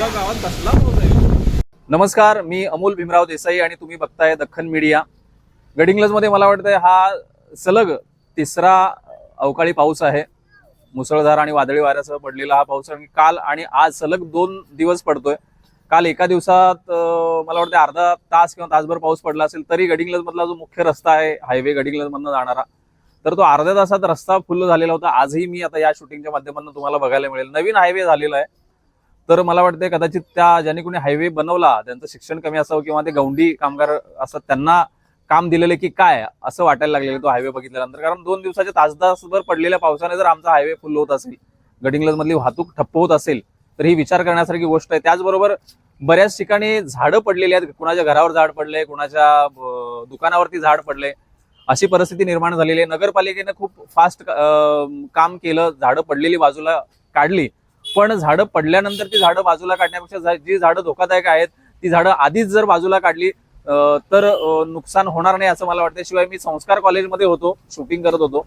आमच्या गावात कसला पाऊस आहे नमस्कार मी अमोल भीमराव देसाई आणि तुम्ही बघताय दख्खन मीडिया. गडिंग्लजमध्ये मला वाटतंय हा सलग तिसरा अवकाळी पाऊस आहे. मुसळधार आणि वादळी वाऱ्यासह पडलेला हा पाऊस आणि काल आणि आज सलग दोन दिवस पडतोय. काल एका दिवसात मला वाटतं अर्धा तास किंवा तासभर पाऊस पडला असेल तरी गडिंग्लजमधला जो मुख्य रस्ता आहे हायवे गडिंग्लजमधनं जाणारा तर तो अर्ध्या तासात रस्ता फुल्ल झालेला होता. आजही मी आता या शूटिंगच्या माध्यमातून तुम्हाला बघायला मिळेल. नवीन हायवे झालेला आहे. तर मला वाटतं कदाचित त्या ज्यांनी कोणी हायवे बनवला त्यांचं शिक्षण कमी असावं किंवा ते गौंडी कामगार असतात त्यांना काम दिलेलं की काय असं वाटायला लागलेलं तो हायवे बघितल्यानंतर. कारण दोन दिवसाच्या तासतासभर पडलेल्या पावसाने जर आमचा हायवे फुल होत असेल गडिंग्लज मधली वाहतूक ठप्प होत असेल तर ही विचार करण्यासारखी गोष्ट आहे. त्याचबरोबर बऱ्याच ठिकाणी झाडं पडलेली आहेत. कुणाच्या घरावर झाड पडले कुणाच्या दुकानावरती झाड पडले अशी परिस्थिती निर्माण झालेली आहे. नगरपालिकेनं खूप फास्ट काम केलं झाडं पडलेली बाजूला काढली. पण झाडं पडल्यानंतर ती झाडं बाजूला काढण्यापेक्षा झा- जी झाडं धोकादायक आहेत ती झाडं आधीच जर बाजूला काढली तर नुकसान होणार नाही असं मला वाटतं शिवाय मी संस्कार कॉलेजमध्ये होतो शूटिंग करत होतो.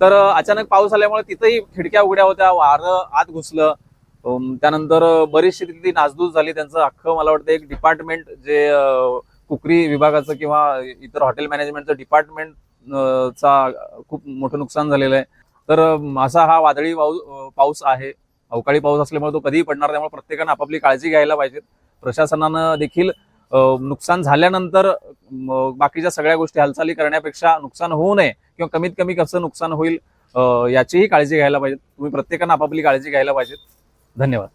तर अचानक पाऊस आल्यामुळे तिथंही खिडक्या उघड्या होत्या वारं आत घुसलं. त्यानंतर बरीचशी तिथली नासधूस झाली. त्यांचं अख्खं मला वाटतं एक डिपार्टमेंट जे कुकरी विभागाचं किंवा इतर हॉटेल मॅनेजमेंटचं डिपार्टमेंट चा खूप मोठं नुकसान झालेलं आहे. तर असा हा वादळी पाऊस आहे. अवकाळी पाऊस असल्यामुळे तो कधीही पडणार त्यामुळे प्रत्येकानं आपापली काळजी घ्यायला पाहिजे. प्रशासनानं देखील नुकसान झाल्यानंतर बाकीच्या सगळ्या गोष्टी हालचाली करण्यापेक्षा नुकसान होऊ नये किंवा कमीत कमी कसं नुकसान होईल याचीही काळजी घ्यायला पाहिजे. तुम्ही प्रत्येकानं आपापली काळजी घ्यायला पाहिजे. धन्यवाद.